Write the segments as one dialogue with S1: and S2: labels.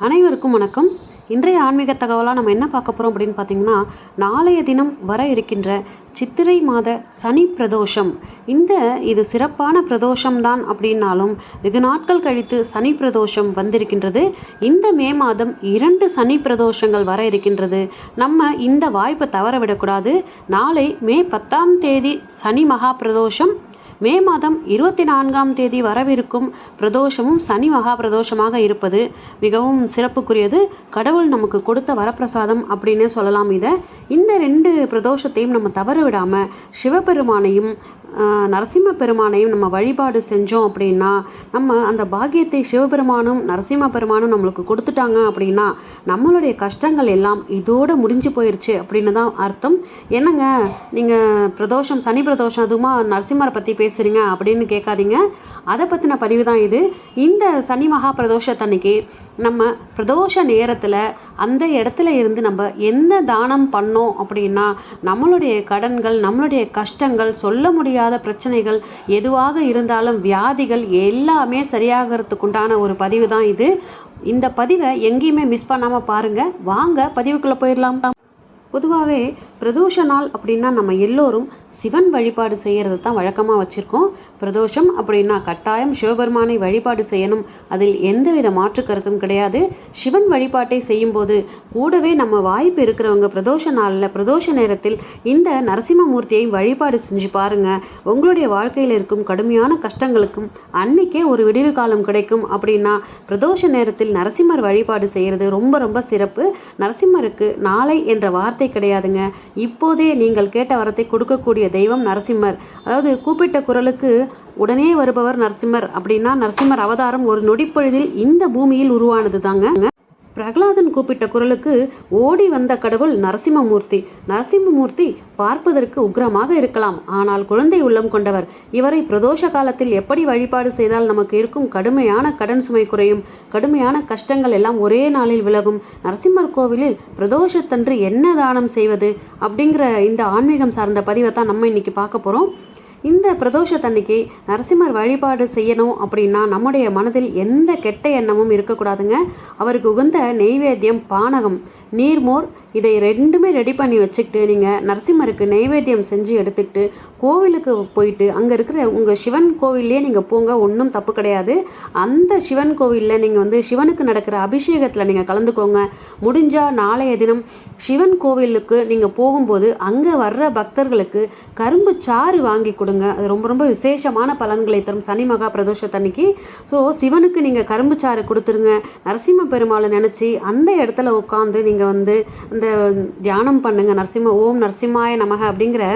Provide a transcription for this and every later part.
S1: அனைவருக்கும் வணக்கம். இன்றைய ஆன்மீக தகவலாக நம்ம என்ன பார்க்க போகிறோம் அப்படின்னு பார்த்தீங்கன்னா நாளைய தினம் வர இருக்கின்ற சித்திரை மாத சனி பிரதோஷம். இந்த இது சிறப்பான பிரதோஷம்தான் அப்படின்னாலும் வெகு நாட்கள் கழித்து சனி பிரதோஷம் வந்திருக்கின்றது. இந்த மே மாதம் இரண்டு சனி பிரதோஷங்கள் வர இருக்கின்றது. நம்ம இந்த வாய்ப்பை தவற விடக்கூடாது. நாளை மே பத்தாம் தேதி சனி மகா பிரதோஷம். மே மாதம் இருபத்தி நான்காம் தேதி வரவிருக்கும் பிரதோஷமும் சனி மகா பிரதோஷமாக இருப்பது மிகவும் சிறப்புக்குரியது. கடவுள் நமக்கு கொடுத்த வரப்பிரசாதம் அப்படின்னே சொல்லலாம் இதை. இந்த ரெண்டு பிரதோஷத்தையும் நம்ம தவற விடாமல் சிவபெருமானையும் நரசிம்ம பெருமானையும் நம்ம வழிபாடு செஞ்சோம் அப்படின்னா நம்ம அந்த பாக்கியத்தை சிவபெருமானும் நரசிம்ம பெருமானும் நம்மளுக்கு கொடுத்துட்டாங்க அப்படின்னா நம்மளுடைய கஷ்டங்கள் எல்லாம் இதோடு முடிஞ்சு போயிடுச்சு அப்படின்னு தான் அர்த்தம். என்னங்க நீங்கள் பிரதோஷம் சனி பிரதோஷம் அதுவுமா நரசிம்மரை பற்றி பேசுகிறீங்க அப்படின்னு கேட்காதீங்க. அதை பற்றின பதிவு தான் இது. இந்த சனி மகா பிரதோஷத்தன்னைக்கு நம்ம பிரதோஷ நேரத்தில் அந்த இடத்துல இருந்து நம்ம எந்த தானம் பண்ணோம் அப்படின்னா நம்மளுடைய கடன்கள் நம்மளுடைய கஷ்டங்கள் சொல்ல முடியாத பிரச்சனைகள் எதுவாக இருந்தாலும் வியாதிகள் எல்லாமே சரியாகிறதுக்குண்டான ஒரு பதிவு தான் இது. இந்த பதிவை எங்கேயுமே மிஸ் பண்ணாமல் பாருங்கள் வாங்க பதிவுக்குள்ளே போயிடலாம். பொதுவாகவே பிரதோஷ நாள் அப்படின்னா நம்ம எல்லோரும் சிவன் வழிபாடு செய்கிறது தான் வழக்கமாக வச்சுருக்கோம். பிரதோஷம் அப்படின்னா கட்டாயம் சிவபெருமானை வழிபாடு செய்யணும். அதில் எந்தவித மாற்று கருத்தும் கிடையாது. சிவன் வழிபாட்டை செய்யும்போது கூடவே நம்ம வாய்ப்பு இருக்கிறவங்க பிரதோஷ நாளில் பிரதோஷ நேரத்தில் இந்த நரசிம்மமூர்த்தியை வழிபாடு செஞ்சு பாருங்கள் உங்களுடைய வாழ்க்கையில் இருக்கும் கடுமையான கஷ்டங்களுக்கும் அன்னைக்கே ஒரு விடிவு காலம் கிடைக்கும் அப்படின்னா பிரதோஷ நேரத்தில் நரசிம்மர் வழிபாடு செய்கிறது ரொம்ப ரொம்ப சிறப்பு. நரசிம்மருக்கு நாளை என்ற வார்த்தை கிடையாதுங்க. இப்போதே நீங்கள் கேட்ட வரத்தை கொடுக்கக்கூடிய தெய்வம் நரசிம்மர். அதாவது கூப்பிட்ட குரலுக்கு உடனே வருபவர் நரசிம்மர். அப்படின்னா நரசிம்மர் அவதாரம் ஒரு நொடிப்பொழுதில் இந்த பூமியில் உருவானது தாங்க பிரகலாதன் கூப்பிட்ட குரலுக்கு ஓடி வந்த கடவுள் நரசிம்மமூர்த்தி. நரசிம்மமூர்த்தி பார்ப்பதற்கு உக்ரமாக இருக்கலாம். ஆனால் குழந்தை உள்ளம் கொண்டவர். இவரை பிரதோஷ காலத்தில் எப்படி வழிபாடு செய்தால் நமக்கு இருக்கும் கடுமையான கடன் சுமை குறையும்? கடுமையான கஷ்டங்கள் எல்லாம் ஒரே நாளில் விலகும். நரசிம்மர் கோவிலில் பிரதோஷத்தன்று என்ன தானம் செய்வது? அப்படிங்கிற இந்த ஆன்மீகம் சார்ந்த பதிவை தான் நம்ம இன்னைக்கு பார்க்க போகிறோம் இந்த பிரதோஷத்தன்னைக்கு நரசிம்மர் வழிபாடு செய்யணும் அப்படின்னா நம்முடைய மனதில் எந்த கெட்ட எண்ணமும் இருக்கக்கூடாதுங்க. அவருக்கு உகந்த நெய்வேத்தியம் பானகம் நீர்மோர் இதை ரெண்டுமே ரெடி பண்ணி வச்சுக்கிட்டு நீங்கள் நரசிம்மருக்கு நெய்வேத்தியம் செஞ்சு எடுத்துக்கிட்டு கோவிலுக்கு போயிட்டு அங்கே இருக்கிற உங்கள் சிவன் கோவிலே நீங்கள் போங்க ஒன்றும் தப்பு கிடையாது. அந்த சிவன் கோவிலில் நீங்கள் வந்து சிவனுக்கு நடக்கிற அபிஷேகத்தில் நீங்கள் கலந்துக்கோங்க. முடிஞ்சால் நாளைய தினம் சிவன் கோவிலுக்கு நீங்கள் போகும்போது அங்கே வர்ற பக்தர்களுக்கு கரும்பு சாறு வாங்கி கொடுங்க. அது ரொம்ப ரொம்ப விசேஷமான பலன்களை தரும் சனி மகா பிரதோஷத்தன்னைக்கு ஸோ சிவனுக்கு நீங்கள் கரும்பு சாறு கொடுத்துருங்க. நரசிம்ம பெருமாளை நினச்சி அந்த இடத்துல உட்காந்து நீங்கள் வந்து அந்த தியானம் பண்ணுங்கள் நரசிம்ம ஓம் நரசிம்மாய நமக அப்படிங்கிற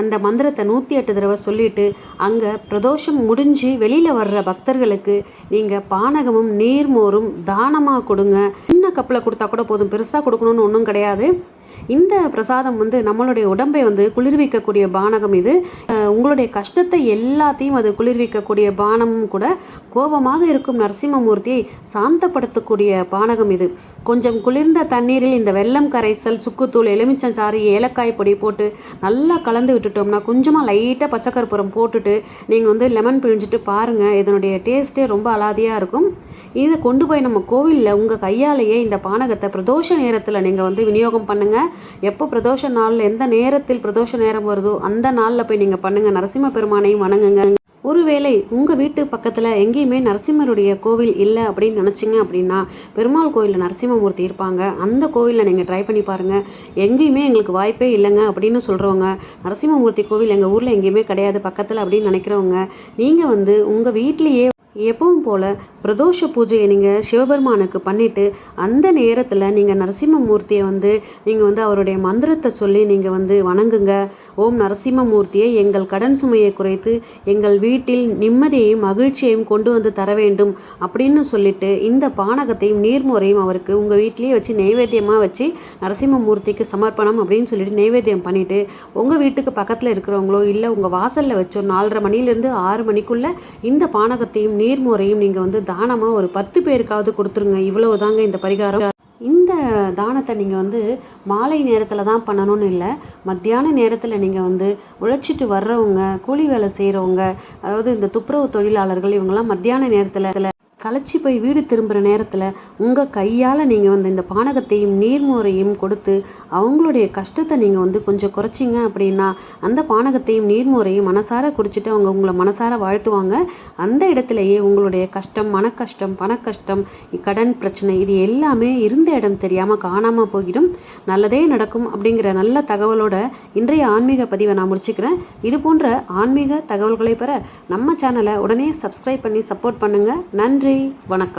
S1: அந்த மந்திரத்தை நூற்றி எட்டு தடவை சொல்லிட்டு அங்கே பிரதோஷம் முடிஞ்சு வெளியில் வர்ற பக்தர்களுக்கு நீங்கள் பானகமும் நீர்மோரும் தானமாக கொடுங்க. சின்ன கப்பில் கொடுத்தா கூட போதும். பெருசாக கொடுக்கணும்னு ஒன்றும் கிடையாது. இந்த பிரசாதம் வந்து நம்மளுடைய உடம்பை வந்து குளிர்விக்கக்கூடிய பானகம் இது. உங்களுடைய கஷ்டத்தை எல்லாத்தையும் அது குளிர்விக்கக்கூடிய பானமும் கூட கோபமாக இருக்கும் நரசிம்மமூர்த்தியை சாந்தப்படுத்தக்கூடிய பானகம் இது. கொஞ்சம் குளிர்ந்த தண்ணீரில் இந்த வெல்லம் கரைசல் சுக்குத்தூள் எலுமிச்சஞ்சாறு ஏலக்காய் பொடி போட்டு நல்லா கலந்து விட்டுட்டோம்னா கொஞ்சமாக லைட்டாக பச்சைக்கற்பூரம் போட்டுட்டு நீங்கள் வந்து லெமன் பிழிஞ்சிட்டு பாருங்கள் இதனுடைய டேஸ்ட்டே ரொம்ப அலாதியாக இருக்கும். இதை கொண்டு போய் நம்ம கோவிலில் உங்கள் கையாலேயே இந்த பானகத்தை பிரதோஷ நேரத்தில் நீங்கள் வந்து விநியோகம் பண்ணுங்கள் எப்போ பிரதோஷ நாளில் எந்த நேரத்தில் பிரதோஷ நேரம் வருதோ அந்த நாளில் போய் நீங்கள் பண்ணுங்கள் நரசிம்ம பெருமானையும் வணங்குங்க. ஒருவேளை உங்கள் வீட்டு பக்கத்தில் எங்கேயுமே நரசிம்மருடைய கோவில் இல்லை அப்படின்னு நினச்சிங்க அப்படின்னா பெருமாள் கோயிலில் நரசிம்மமூர்த்தி இருப்பாங்க. அந்த கோவிலில் நீங்கள் ட்ரை பண்ணி பாருங்கள் எங்கேயுமே எங்களுக்கு வாய்ப்பே இல்லைங்க அப்படின்னு சொல்கிறவங்க நரசிம்மமூர்த்தி கோவில் எங்கள் ஊரில் எங்கேயுமே கிடையாது பக்கத்தில் அப்படின்னு நினைக்கிறவங்க நீங்கள் வந்து உங்கள் வீட்லேயே எப்பவும் போல் பிரதோஷ பூஜையை நீங்கள் சிவபெருமானுக்கு பண்ணிவிட்டு அந்த நேரத்தில் நீங்கள் நரசிம்மமூர்த்தியை வந்து நீங்கள் வந்து அவருடைய மந்திரத்தை சொல்லி நீங்கள் வந்து வணங்குங்க. ஓம் நரசிம்மமூர்த்தியை எங்கள் கடன் சுமையை குறைத்து எங்கள் வீட்டில் நிம்மதியையும் மகிழ்ச்சியையும் கொண்டு வந்து தர வேண்டும் அப்படின்னு சொல்லிட்டு இந்த பானகத்தையும் நீர்மோரையும் அவருக்கு உங்கள் வீட்லேயே வச்சு நெய்வேத்தியமாக வச்சு நரசிம்மமூர்த்திக்கு சமர்ப்பணம் அப்படின்னு சொல்லிட்டு நெய்வேத்தியம் பண்ணிவிட்டு உங்கள் வீட்டுக்கு பக்கத்தில் இருக்கிறவங்களோ இல்லை உங்கள் வாசலில் வச்சோ நாலரை மணிலேருந்து ஆறு மணிக்குள்ளே இந்த பானகத்தையும் நீர்மோரையும் நீங்கள் வந்து தானமாக ஒரு பத்து பேருக்காவது கொடுத்துருங்க. இவ்வளவு தாங்க இந்த பரிகாரம். இந்த தானத்தை நீங்கள் வந்து மாலை நேரத்தில் தான் பண்ணணும்னு இல்லை. மத்தியான நேரத்தில் நீங்கள் வந்து உழைச்சிட்டு வர்றவங்க கூலி வேலை செய்கிறவங்க அதாவது இந்த துப்புரவு தொழிலாளர்கள் இவங்கெல்லாம் மத்தியான நேரத்தில் களைச்சி போய் வீடு திரும்புகிற நேரத்தில் உங்கள் கையால் நீங்கள் வந்து இந்த பானகத்தையும் நீர்மோரையும் கொடுத்து அவங்களுடைய கஷ்டத்தை நீங்கள் வந்து கொஞ்சம் குறைச்சிங்க அப்படின்னா அந்த பானகத்தையும் நீர்மோரையும் மனசார குடிச்சிட்டு அவங்க உங்களை மனசார வாழ்த்துவாங்க. அந்த இடத்துலையே உங்களுடைய கஷ்டம் மனக்கஷ்டம் பணக்கஷ்டம் கடன் பிரச்சனை இது எல்லாமே இருந்த இடம் தெரியாமல் காணாமல் போயிடும். நல்லதே நடக்கும் அப்படிங்கிற நல்ல தகவலோட இன்றைய ஆன்மீக பதிவை நான் முடிச்சுக்கிறேன். இது போன்ற ஆன்மீக தகவல்களை பெற நம்ம சேனலை உடனே சப்ஸ்கிரைப் பண்ணி சப்போர்ட் பண்ணுங்கள் நன்றி. நன்றி வணக்கம்.